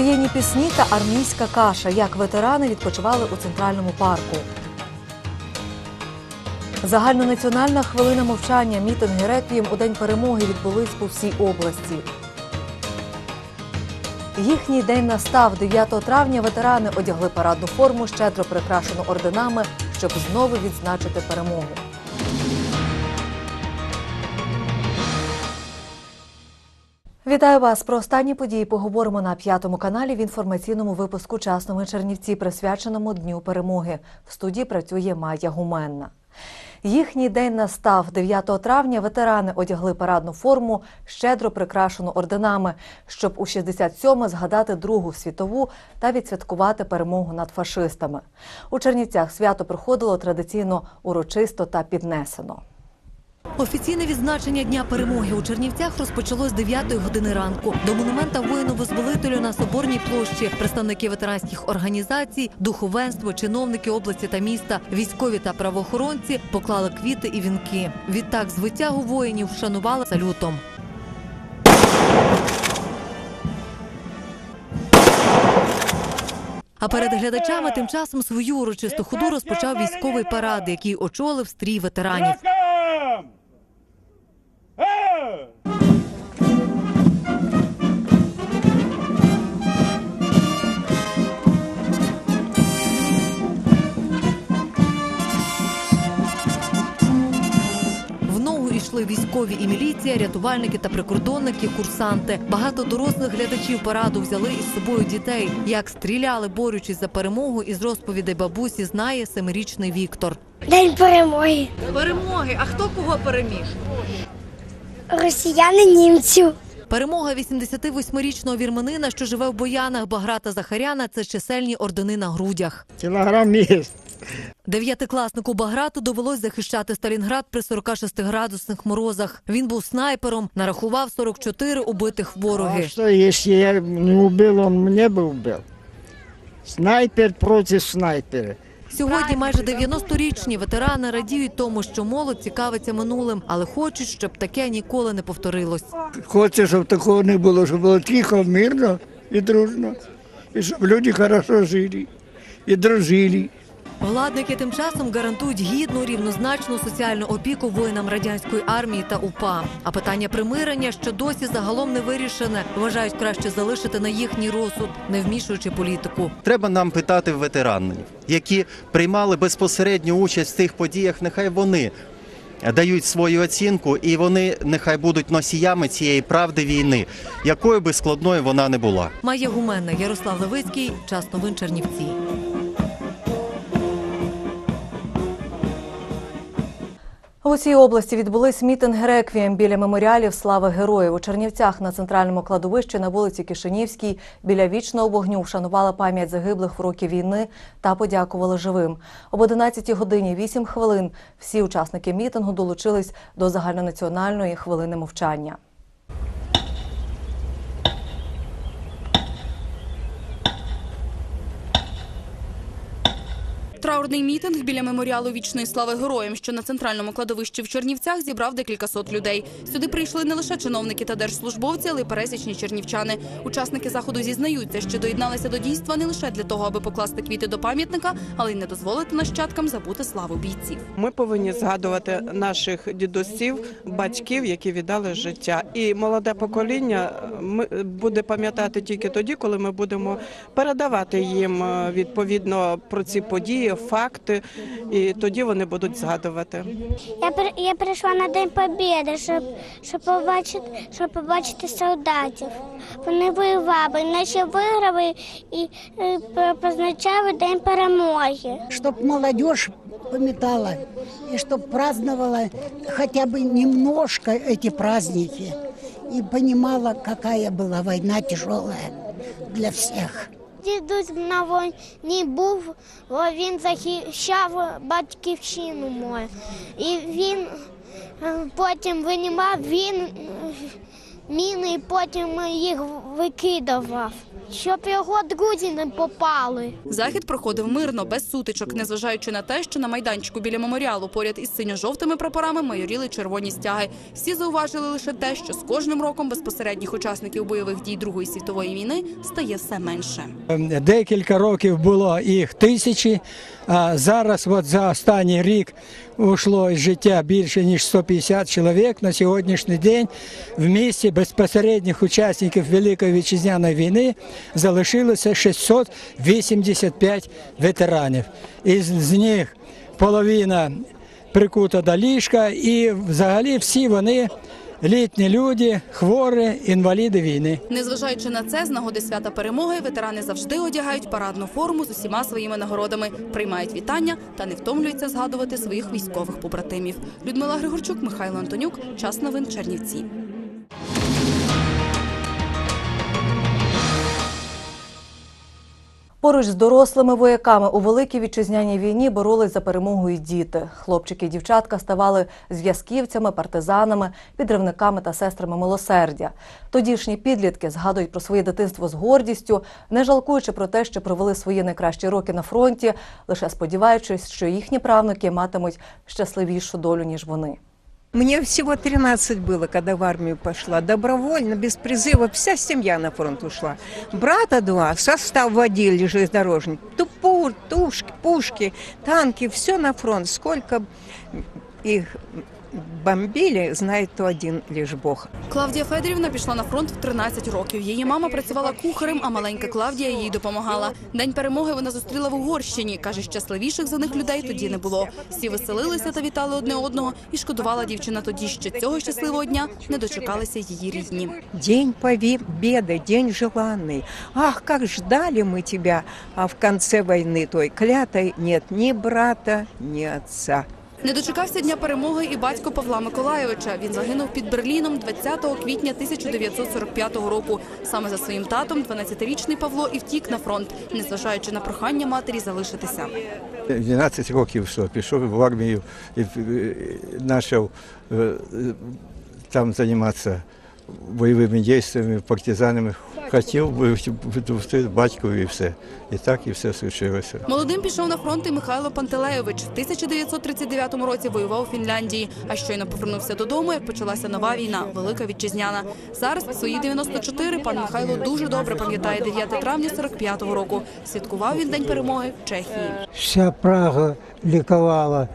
Воєнні пісні та армійська каша. Як ветерани відпочивали у центральному парку. Загальнонаціональна хвилина мовчання, мітинги реквієм у день перемоги відбулись по всій області. Їхній день настав 9 травня. Ветерани одягли парадну форму, щедро прикрашену орденами, щоб знову відзначити перемогу. Вітаю вас. Про останні події поговоримо на п'ятому каналі в інформаційному випуску «Часними Чернівці, присвяченому Дню перемоги. В студії працює Майя Гуменна. Їхній день настав 9 травня. Ветерани одягли парадну форму, щедро прикрашену орденами, щоб у 67-ме згадати Другу світову та відсвяткувати перемогу над фашистами. У Чернівцях свято проходило традиційно урочисто та піднесено. Офіційне відзначення Дня перемоги у Чернівцях розпочалось з 9 години ранку. До монумента воїну-визволителю на Соборній площі представники ветеранських організацій, духовенство, чиновники області та міста, військові та правоохоронці поклали квіти і вінки. Відтак звитягу воїнів вшанували салютом. А перед глядачами тим часом свою урочисту ходу розпочав військовий парад, який очолив стрій ветеранів. Військові і міліція, рятувальники та прикордонники, курсанти. Багато дорослих глядачів параду взяли із собою дітей. Як стріляли, борючись за перемогу, із розповідей бабусі знає семирічний Віктор. День перемоги. Перемоги! А хто кого переміг? Росіяни німців. Перемога 88-річного вірменина, що живе в Боянах, Баграта Захаряна. Це чисельні ордени на грудях. Кілограм міст. Дев'ятикласнику Баграту довелось захищати Сталінград при 46-градусних морозах. Він був снайпером, нарахував 44 убитих А вороги. что, если я не убил, он мне бы убил? Снайпер против снайпера. Сьогодні майже 90-річні ветерани радіють тому, що молодь цікавиться минулим, але хочуть, щоб таке ніколи не повторилось. Хочеться, щоб такого не було, щоб було тихо, мирно і дружно. І щоб люди хорошо жили і дружили. Владники тим часом гарантують гідну рівнозначну соціальну опіку воїнам радянської армії та УПА. А питання примирення, що досі загалом не вирішене, вважають краще залишити на їхній розсуд, не вмішуючи політику. Треба нам питати ветеранів, які приймали безпосередню участь в тих подіях. Нехай вони дають свою оцінку, і вони нехай будуть носіями цієї правди війни, якою би складною вона не була. Майя Гуменна, Ярослав Левицький, час новин Чернівці. У цій області відбулись мітинги реквієм біля меморіалів слави героїв. У Чернівцях на центральному кладовищі на вулиці Кишинівській біля вічного вогню вшанували пам'ять загиблих в роки війни та подякували живим. Об 11 годині 8 хвилин всі учасники мітингу долучились до загальнонаціональної хвилини мовчання. Траурний мітинг біля меморіалу вічної слави героям, що на центральному кладовищі в Чернівцях зібрав декілька сот людей. Сюди прийшли не лише чиновники та держслужбовці, але й пересічні чернівчани. Учасники заходу зізнаються, що доєдналися до дійства не лише для того, аби покласти квіти до пам'ятника, але й не дозволити нащадкам забути славу бійців. Ми повинні згадувати наших дідусів, батьків, які віддали життя. І молоде покоління ми- буде пам'ятати тільки тоді, коли ми будемо передавати їм е, відповідно про ці події, факти, і тоді вони будуть згадувати. Я при- я прийшла на День Побєди, щоб, щоб побачити, щоб побачити солдатів. Вони воювали, наче виграли і е, про- позначали День перемоги. чтоб молодежь пометала и чтоб праздновала хотя бы немножко эти праздники и понимала, какая была война тяжелая для всех. Дідусь на війні був, він захищав батьківщину мою. І він е, потім винімав він е, міни і потім їх викидував. Щоб його друзі не попали. Захід проходив мирно, без сутичок, незважаючи на те, що на майданчику біля меморіалу поряд із синьо-жовтими прапорами майоріли червоні стяги. Всі зауважили лише те, що з кожним роком безпосередніх учасників бойових дій Другої світової війни стає все менше. Декілька років було їх тисячі, а зараз от за останній рік ушло із життя більше ніж 150 чоловік. На сьогоднішній день в місті безпосередніх учасників Великої вітчизняної війни залишилося 685 ветеранів. Із них половина прикута до ліжка, і взагалі всі вони літні люди, хворі, інваліди війни. Незважаючи на це, з нагоди свята перемоги ветерани завжди одягають парадну форму з усіма своїми нагородами, приймають вітання та не втомлюються згадувати своїх військових побратимів. Людмила Григорчук, Михайло Антонюк. Час новин Чернівці. Поруч з дорослими вояками у великій вітчизняній війні боролись за перемогу і діти. Хлопчики і дівчатка ставали зв'язківцями, партизанами, підривниками та сестрами милосердя. Тодішні підлітки згадують про своє дитинство з гордістю, не жалкуючи про те, що провели свої найкращі роки на фронті, лише сподіваючись, що їхні правнуки матимуть щасливішу долю ніж вони. Мне всего 13 было, когда в армию пошла. Добровольно, без призыва, вся семья на фронт ушла. Брата два, состав водили железнодорожник. Тупур, тушки, пушки, танки, все на фронт. Сколько их бомбили, знает то один лишь Бог. Клавдія Федорівна пішла на фронт в 13 років. Її мама працювала кухарем, а маленька Клавдія їй допомагала. День перемоги вона зустріла в Угорщині. каже, щасливіших за них людей тоді не було. Всі веселилися та вітали одне одного. І шкодувала дівчина тоді, що цього щасливого дня не дочекалися її рідні. День победы, день желанный. Ах, как ждали мы тебя, а в конце войны той клятой нет ни брата, ни отца. Не дочекався дня перемоги і батько Павла Миколайовича. Він загинув під Берліном 20 квітня 1945 року. Саме за своїм татом 12-річний Павло і втік на фронт, незважаючи на прохання матері залишитися. 12 років що, пішов в армію і почав е, там займатися бойовими дійствами, партизанами. Хотів би відпустити батькові і все. І так і все случилося. Молодим пішов на фронт і Михайло Пантелеєвич. В 1939 році воював у Фінляндії. А щойно повернувся додому, як почалася нова війна, велика вітчизняна. Зараз в свої 94 пан Михайло дуже добре пам'ятає 9 травня 45-го року. Святкував він день перемоги в Чехії. Вся Прага ликовала,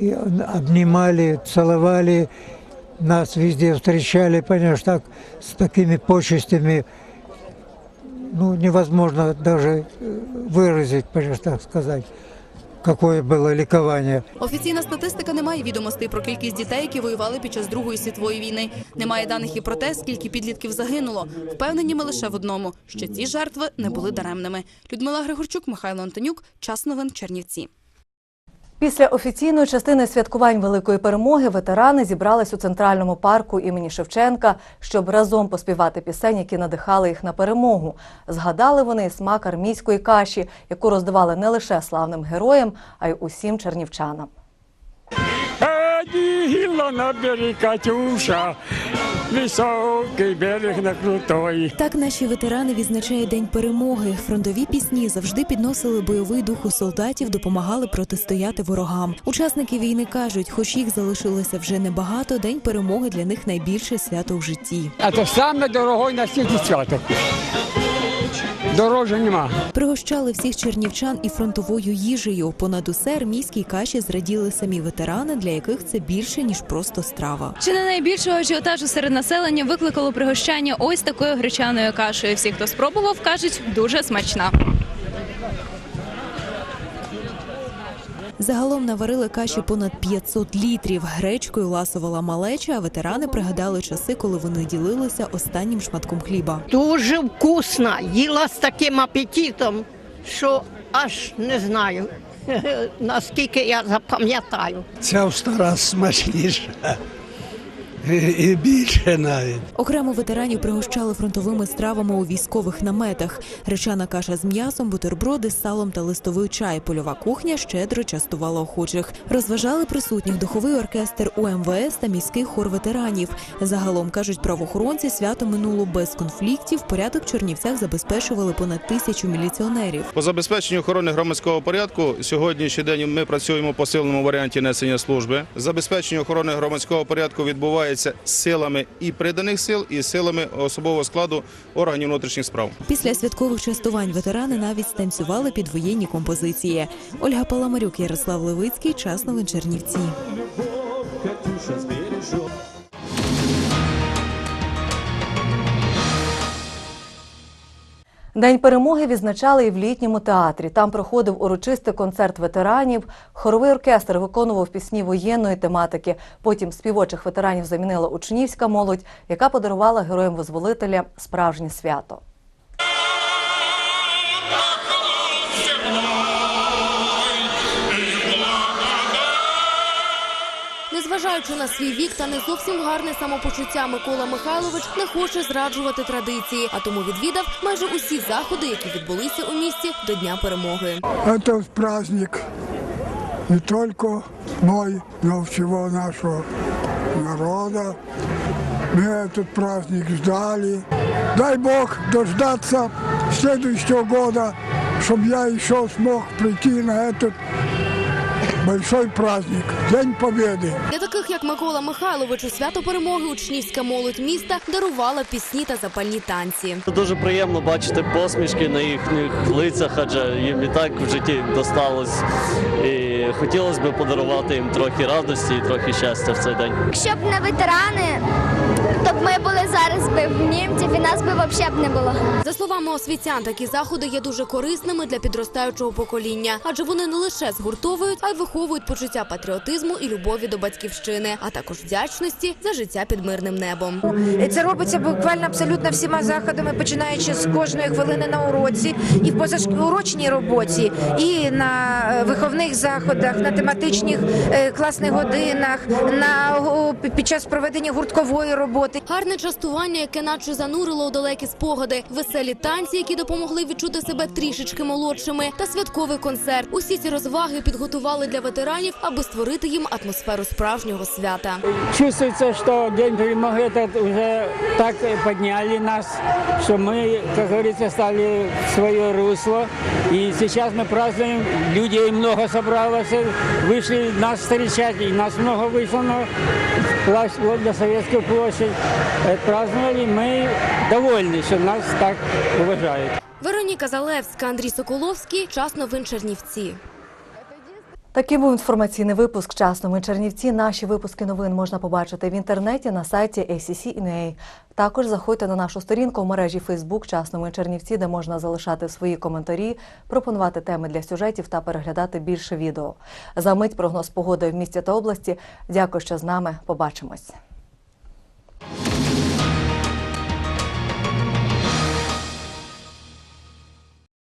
и обнимали, целовали, нас везде встречали, понимаешь, так, с такими почестями, ну, невозможно даже э, выразить, понимаешь, так сказать, какое было ликование. Офіційна статистика не має відомостей про кількість дітей, які воювали під час Другої світової війни. Немає даних і про те, скільки підлітків загинуло. Впевнені ми лише в одному, що ці жертви не були даремними. Людмила Григорчук, Михайло Антонюк. Час новин Чернівці. Після офіційної частини святкувань великої перемоги ветерани зібрались у центральному парку імені Шевченка, щоб разом поспівати пісень, які надихали їх на перемогу. Згадали вони смак армійської каші, яку роздавали не лише славним героям, а й усім чернівчанам. Діла на берег Катюша, високий берег на крутой. Так наші ветерани відзначають День перемоги. Фронтові пісні завжди підносили бойовий дух у солдатів, допомагали протистояти ворогам. Учасники війни кажуть, хоч їх залишилося вже небагато, день перемоги для них найбільше свято в житті. А Це саме дорогой на світі свято. Дороже нема. Пригощали всіх чернівчан і фронтовою їжею. Понад усе армійській каші зраділи самі ветерани, для яких це більше ніж просто страва. Чи не найбільшого ажіотажу серед населення викликало пригощання ось такою гречаною кашею. Всі, хто спробував, кажуть, дуже смачна. Загалом наварили каші понад 500 літрів. Гречкою ласувала малеча, а ветерани пригадали часи, коли вони ділилися останнім шматком хліба. Дуже вкусна, їла з таким апетитом, що аж не знаю, наскільки я запам'ятаю. Ця в сто смачніша. І більше навіть. Окремо ветеранів пригощали фронтовими стравами у військових наметах. Гречана каша з м'ясом, бутерброди з салом та листовий чай. Польова кухня щедро частувала охочих. Розважали присутніх духовий оркестр УМВС та міський хор ветеранів. Загалом кажуть правоохоронці, свято минуло без конфліктів. Порядок в Чернівцях забезпечували понад тисячу міліціонерів. По забезпеченню охорони громадського порядку сьогоднішній день ми працюємо по сильному варіанті несення служби. Забезпечення охорони громадського порядку відбувається силами і приданих сил, і силами особового складу органів внутрішніх справ. Після святкових частувань ветерани навіть станцювали під воєнні композиції. Ольга Паламарюк, Ярослав Левицький, час новин Чернівці. День перемоги відзначали і в літньому театрі. Там проходив урочистий концерт ветеранів. Хоровий оркестр виконував пісні воєнної тематики. Потім співочих ветеранів замінила учнівська молодь, яка подарувала героям визволителя справжнє свято. Незважаючи на свій вік та не зовсім гарне самопочуття, Микола Михайлович не хоче зраджувати традиції, а тому відвідав майже усі заходи, які відбулися у місті до Дня перемоги. Это праздник не только мой, но всего нашего народа. Мы этот праздник ждали. Дай Бог дождаться следующего года, чтобы я еще смог прийти на этот большой праздник, День Победы. Для таких, як Микола Михайлович, у свято перемоги учнівська молодь міста дарувала пісні та запальні танці. Дуже приємно бачити посмішки на їхніх лицях, адже їм і так в житті досталось. І хотілося б подарувати їм трохи радості і трохи щастя в цей день. Якщо б не ветерани, то б ми були зараз би в німців і нас би взагалі б не було. За словами освітян, такі заходи є дуже корисними для підростаючого покоління, адже вони не лише згуртовують, а й виховують почуття патріотизму і любові до батьківщини, а також вдячності за життя під мирним небом. Це робиться буквально абсолютно всіма заходами, починаючи з кожної хвилини на уроці, і в позаурочній роботі, і на е, виховних заходах, на тематичних е, класних годинах, на під час проведення гурткової роботи Гарне частування, яке наче занурило у далекі спогади, веселі танці, які допомогли відчути себе трішечки молодшими, та святковий концерт. Усі ці розваги підготували для ветеранів, аби створити їм атмосферу справжнього свята. Чувствуется, что День перемоги этот уже так подняли нас, что мы, как говорится, стали в свое русло. И сейчас мы празднуем, людей много собралось, вышли нас встречать, и нас много вышло на площадь, вот на Советскую площадь. Э, Праздновали, мы довольны, что нас так уважают. Вероніка Залевська, Андрій Соколовський. Час новин Чернівці. Такий був інформаційний випуск «Час новин Чернівці. Наші випуски новин можна побачити в інтернеті на сайті ACC.NA. Також заходьте на нашу сторінку в мережі Facebook «Час новин Чернівці, де можна залишати свої коментарі, пропонувати теми для сюжетів та переглядати більше відео. За мить прогноз погоди в місті та області. Дякую, що з нами. Побачимось. Thank you